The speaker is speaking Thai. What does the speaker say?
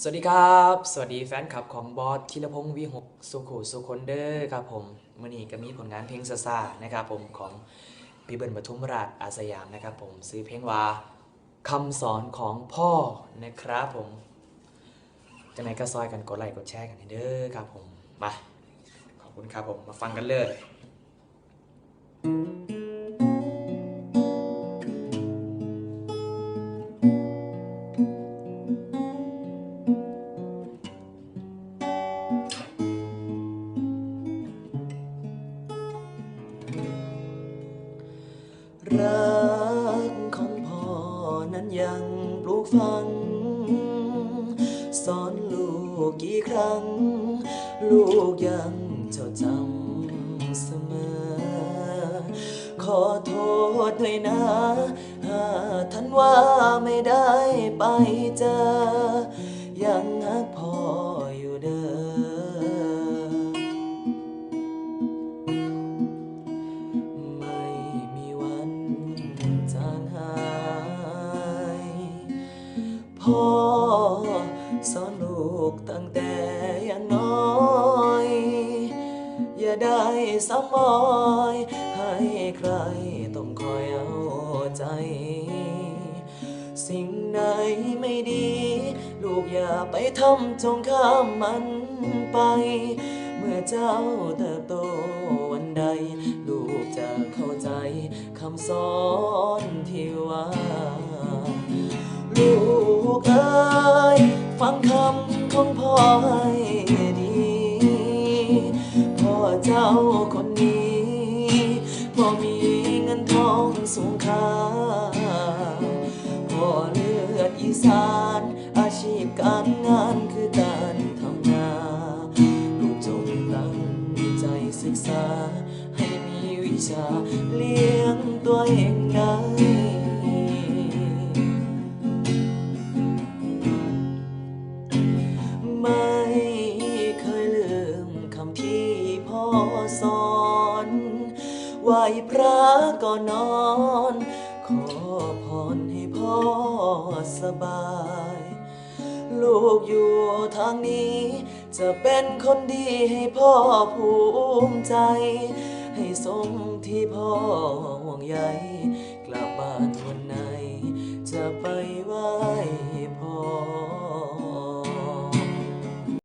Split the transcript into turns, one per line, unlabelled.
สวัสดีครับ สวัสดีแฟนคลับของบอสธีรพงศ์วีหกสุขุสุคนเดอร์ครับผมมื่อนี้ก็มีผลงานเพลงซาซานะครับผมของพี่เบิร์นปทุมราชอาสยามนะครับผมซื้อเพลงว่าคำสอนของพ่อนะครับผมจะไหนก็ซอยกันกดไลค์กดแชร์กันเด้อครับผมมาขอบคุณครับผมมาฟังกันเลย รักของพ่อนั้นยังปลูกฝัง สอนลูกกี่ครั้ง ลูกยังจดจำเสมอ ขอโทษด้วยนะหาท่านว่าไม่ได้ไปเจอ พ่อ สอนลูกตั้งแต่ยังน้อย อย่าได้ซ้ำมอย ให้ใครต้องคอยเอาใจ สิ่งไหนไม่ดี ลูกอย่าไปทำจงข้ามมันไป เมื่อเจ้าเติบโตวันใด ลูกจะเข้าใจคำสอนที่ว่า ลูกเอ้ยฟังคำของพ่อให้ดี พ่อเจ้าคนนี้พ่อมีเงินทองสูงค่าพ่อเลือดอีสาน อาชีพการงานคือการทำนาลูกจงตั้งใจศึกษา ให้มีวิชาเลี้ยงตัวเองได้ ไหวพระก่อนนอน ขอพรให้พ่อสบาย ลูกอยู่ทางนี้ จะเป็นคนดีให้พ่อภูมิใจ ให้สมที่พ่อห่วงใยกลับบ้านวันไหน จะไปไหว้พ่อ